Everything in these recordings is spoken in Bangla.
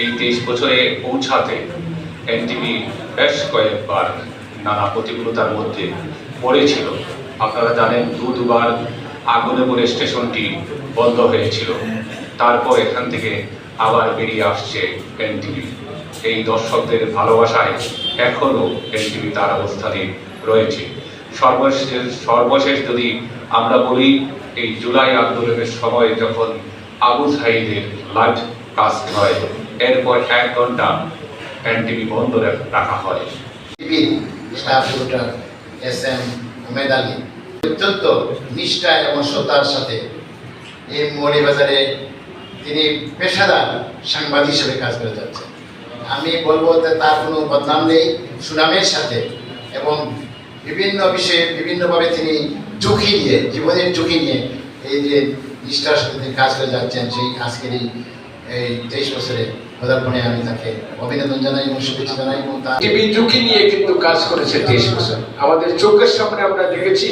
এই তেইশ বছরে পৌঁছাতে এনটিভি বেশ কয়েকবার নানা প্রতিকূলতার মধ্যে পড়েছিল। আপনারা জানেন দু দুবার আগুনে পড়ে স্টেশনটি বন্ধ হয়েছিল। তারপর এখান থেকে আবার বেরিয়ে আসছে এনটিভি এই দর্শকদের ভালোবাসায় এখনও এনটিভি তার অবস্থানে রয়েছে। সর্বশেষ সর্বশেষ যদি আমরা বলি, এই জুলাই আন্দোলনের সময় যখন আবু সাইদের লাইভ কাস্ট হয় এরপর এক ঘণ্টা এনটিভি বন্ধ রাখা হয়। Staff reporter S M Umed Ali, অত্যন্ত নিষ্ঠা এবং শ্রদ্ধার সাথে এই মৌলিবাজারে তিনি পেশাদার সাংবাদিক হিসেবে কাজ করে যাচ্ছেন। আমি বলব যে তার কোনো বদনাম নেই, সুনামের সাথে এবং বিভিন্ন বিষয়ে বিভিন্নভাবে তিনি ঝুঁকি নিয়ে, জীবনের ঝুঁকি নিয়ে এই যে নিষ্ঠার সাথে কাজ করে যাচ্ছেন, সেই আজকের এই তেইশ বছরে পদার্পণে আমি তাকে অভিনন্দন জানাই এবং শুভেচ্ছা জানাই এবং তার টিভি ঝুঁকি নিয়ে কিন্তু কাজ করেছে তেইশ বছর। আমাদের চোখের সামনে আমরা দেখেছি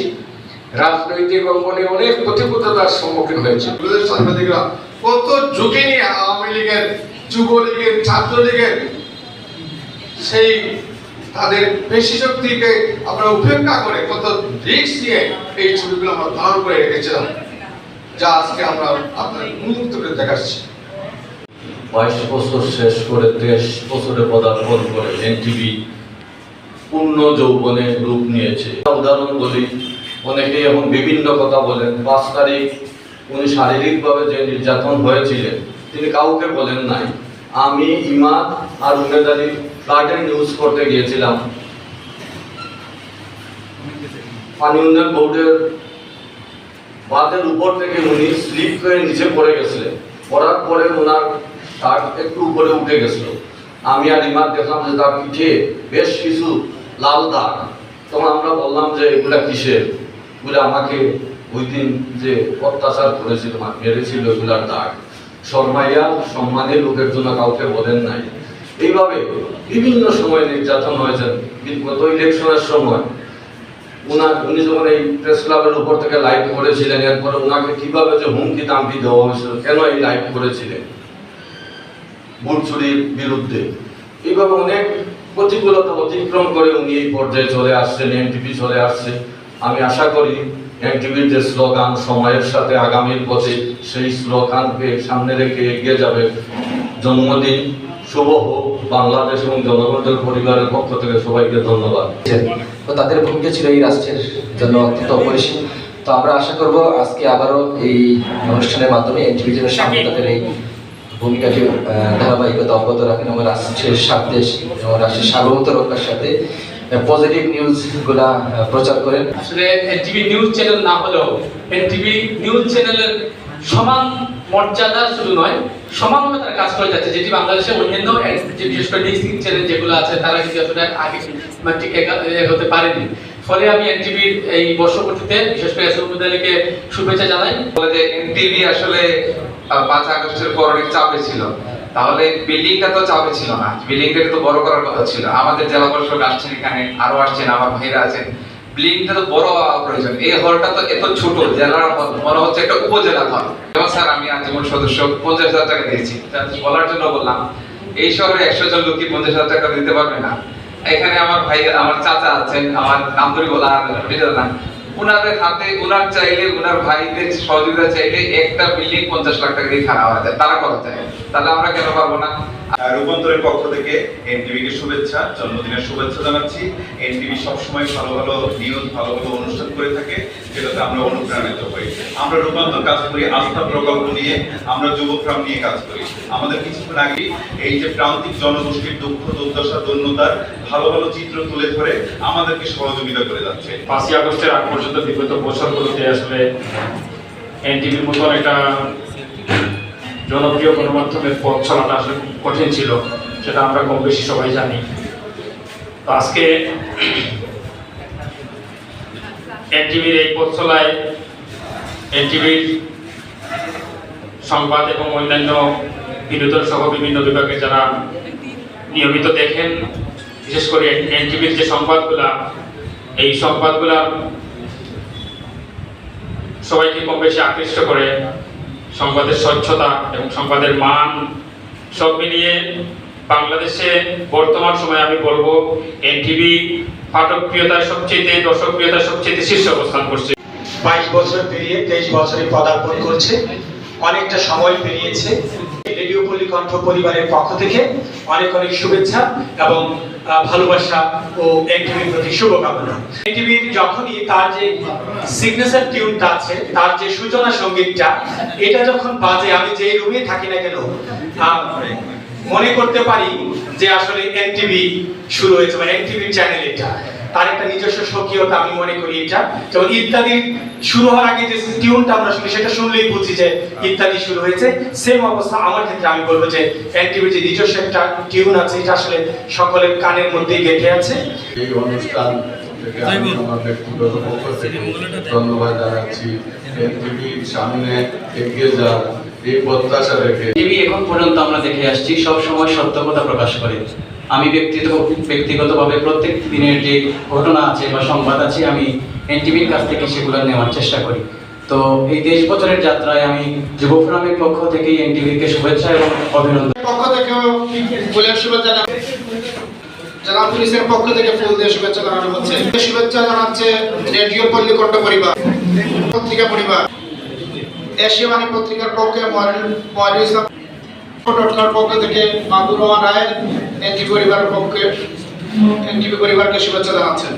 রাজনৈতিক অঙ্গনে অনেক প্রতিকূলতার সম্মুখীন হয়েছে। সাংবাদিকরা কত ঝুঁকি নিয়ে আওয়ামী লীগের যুবলীগের ছাত্রলীগের সেই তাদের পেশি শক্তিকে আমরা উপেক্ষা করে কত রিস্ক নিয়ে এই ছবিগুলো আমরা ধারণ করে রেখেছিলাম যা আজকে আমরা আপনার উন্মুক্ত করে দেখাচ্ছি। বাইশ বছর শেষ করে তেইশ বছরে পদার্পণ করে এনটিভি পূর্ণ যৌবনে রূপ নিয়েছে। উদাহরণ বলি অনেকে এখন বিভিন্ন কথা বলেন। পাঁচ তারিখ উনি শারীরিকভাবে যে নির্যাতন হয়েছিলেন, তিনি কাউকে বলেন নাই। আমি ইমাদ আর উমেদ আলী ফ্লাডের নিউজ করতে গিয়েছিলাম। পানি উন্নয়ন বোর্ডের বাঁধের উপর থেকে উনি স্লিপ হয়ে নিচে পড়ে গেছিলেন। পড়ার পরে ওনার শার্ট একটু উপরে উঠে গেছিল। আমি আর ইমাদ দেখলাম যে তার পিঠে বেশ কিছু লাল দাগ। তখন আমরা বললাম যে, এগুলা কিসের? বলে, আমাকে ওই দিন যে অত্যাচার করেছিল মেরেছিল এগুলার দাগ। শর্মাইয়া সম্মানের লোকের জন্য কাউকে বলেন নাই। এইভাবে বিভিন্ন সময় নির্যাতন হয়েছেন। গত ইলেকশনের সময় উনার, উনি যখন এই প্রেস ক্লাবের উপর থেকে লাইভ করেছিলেন, এরপরে উনাকে কীভাবে যে হুমকি দামকি দেওয়া হয়েছিল, কেন এই লাইভ করেছিলেন? ভোট বিরুদ্ধে। এইভাবে অনেক প্রতিকূলতা অতিক্রম করে উনি এই পর্যায়ে চলে আসছেন এনটিভি চলে আসছে। আমি আশা করি এনটিভির যে স্লোগান সময়ের সাথে আগামীর পথে সেই স্লোগানকে সামনে রেখে এগিয়ে যাবে। জন্মদিন শুভ হোক বাংলাদেশ এবং জনগণের পরিবারের পক্ষ থেকে সবাইকে ধন্যবাদ। তো তাদের ভূমিকা ছিল এই রাষ্ট্রের জন্য অত্যন্ত অপরিসীম। তো আমরা আশা করব আজকে আবারও এই অনুষ্ঠানের মাধ্যমে এনটিভি যেন সামনে তাদের এই ভূমিকাকে ধারাবাহিকতা অব্যাহত রাখেন এবং রাষ্ট্রের স্বার্থে এবং রাষ্ট্রের সার্বভৌমত্ব রক্ষার সাথে পজিটিভ নিউজগুলা আহ, প্রচার করেন। আসলে এনটিভি নিউজ চ্যানেল না হলেও এনটিভি নিউজ চ্যানেলের সমান মর্যাদা শুধু নয় সমানভাবে তারা কাজ করে যাচ্ছে যেটি বাংলাদেশে অন্যান্য যে বিশেষ করে নিউজ চ্যানেল যেগুলো আছে তারা কিন্তু এতটা আগে মানে ঠিক এগোতে পারেনি। ফলে আমি এনটিভির এই বর্ষপূর্তিতে বিশেষ করে এসএম আলীকে শুভেচ্ছা জানাই। বলে যে এনটিভি আসলে পাঁচ আগস্টের পর অনেক চাপে ছিল। তাহলে বিল্ডিংটা তো চাপে ছিল না। বিল্ডিংটাকে তো বড় করার কথা ছিল। আমাদের জেলা পরিষদ আসছেন এখানে আরও আসছেন, আমার ভাইরা আছেন। বিল্ডিংটা তো বড় হওয়া প্রয়োজন। এই হলটা তো এত ছোট, জেলার মনে হচ্ছে একটা উপজেলা হল। যেমন স্যার, আমি আজীবন সদস্য পঞ্চাশ হাজার টাকা দিয়েছি। বলার জন্য বললাম, এই শহরে একশো জন লোক পঞ্চাশ হাজার টাকা দিতে পারবে না। এখানে আমার ভাই, আমার চাচা আছেন, আমার নাম ধরে বলা উনাদের হাতে, উনার চাইলে, উনার ভাইদের সহযোগিতা চাইলে একটা বিল্ডিং পঞ্চাশ লাখ টাকা দিয়ে খারাপ হয়ে যায়। তারা করা যায় তাহলে আমরা কেন পারব না? রূপান্তরের পক্ষ থেকে এনটিভি কে শুভেচ্ছা, জন্মদিনের শুভেচ্ছা জানাচ্ছি। এনটিভি সবসময় ভালো ভালো নিউজ, ভালো ভালো অনুষ্ঠান করে থাকে, যেটাতে আমরা অনুপ্রাণিত হই। আমরা রূপান্তর কাজ করি, আস্থা প্রকল্প নিয়ে, আমরা যুবকরাম নিয়ে কাজ করি। আমাদের কিছুক্ষণ আগে এই যে প্রান্তিক জনগোষ্ঠীর দুঃখ, দুর্দশা দৈন্যতার ভালো ভালো চিত্র তুলে ধরে আমাদেরকে সহযোগিতা করে যাচ্ছে। পাঁচই আগস্টের আগ পর্যন্ত বিগত বছরগুলোতে আসলে এনটিভির মতন একটা জনপ্রিয় গণমাধ্যমের পথ চলাটা আসলে কঠিন ছিল, সেটা আমরা কম বেশি সবাই জানি। তো আজকে এনটিভির এই পথ চলায় এনটিভির সংবাদ এবং অন্যান্য বিনোদন সহ বিভিন্ন বিভাগে যারা নিয়মিত দেখেন, বিশেষ করে এনটিভির যে সংবাদগুলা, এই সংবাদগুলা সবাইকে কম বেশি আকৃষ্ট করে। সংবাদের স্বচ্ছতা এবং সংবাদের মান সব মিলিয়ে বাংলাদেশে বর্তমান সময়ে আমি বলব, এনটিভি পাঠকপ্রিয়তার সবচেয়ে দর্শকপ্রিয়তার সবচেয়ে শীর্ষ অবস্থান করছে। বাইশ বছর পেরিয়ে তেইশ বছরে পদার্পণ করছে। অনেকটা সময় পেরিয়েছে। রেডিও পল্লী কণ্ঠ পরিবারের পক্ষ থেকে অনেক অনেক শুভেচ্ছা এবং ভালোবাসা ও এনটিভির প্রতি শুভকামনা। এনটিভির যখনই তার যে সিগনেচার টিউনটা আছে, তার যে সূচনা সঙ্গীতটা, এটা যখন বাজে, আমি যে রুমে থাকি না কেন মনে করতে পারি যে আসলে এনটিভি শুরু হয়েছে বা এনটিভির চ্যানেল এটা। তার একটা নিজস্ব স্বকীয়তা আমি মনে করি এটা। যেমন ইত্যাদি শুরু হওয়ার আগে যে টিউনটা আমরা শুনি সেটা শুনলেই বুঝি যে ইত্যাদি শুরু হয়েছে। সেম অবস্থা আমার ক্ষেত্রে আমি বলব যে এনটিভির যে নিজস্ব একটা টিউন আছে এটা আসলে সকলের কানের মধ্যেই গেঁথে আছে। এই অনুষ্ঠান থেকে আমি আমার ব্যক্তিগত পক্ষ থেকে ধন্যবাদ জানাচ্ছি এনটিভির সামনে এগিয়ে যাওয়ার এই প্রত্যাশা রেখে। টিভি এখন পর্যন্ত আমরা দেখে আসছি সব সময় সত্য কথা প্রকাশ করে। আমি ব্যক্তিগত ব্যক্তিগতভাবে প্রত্যেক দিনের যে ঘটনা আছে বা সংবাদ আছে, আমি এনটিভির কাছ থেকে সেগুলো নেওয়ার চেষ্টা করি। তো এই দেশ বছরের যাত্রায় আমি যুব ফোরামের পক্ষ থেকে এনটিভিকে শুভেচ্ছা এবং অভিনন্দন। পক্ষ থেকেও পুলিশের পক্ষ থেকে ফুল দিয়ে শুভেচ্ছা হচ্ছে। শুভেচ্ছা রেডিও পরিবার, পত্রিকা পরিবার। এশিয়া বাণী পত্রিকার পক্ষে মহারুল ইসলাম ডটকর পক্ষ থেকে মাহবুব রহমান রায় এনটিভি পরিবারের পক্ষে এনটিভি পরিবারকে শুভেচ্ছা জানাচ্ছেন।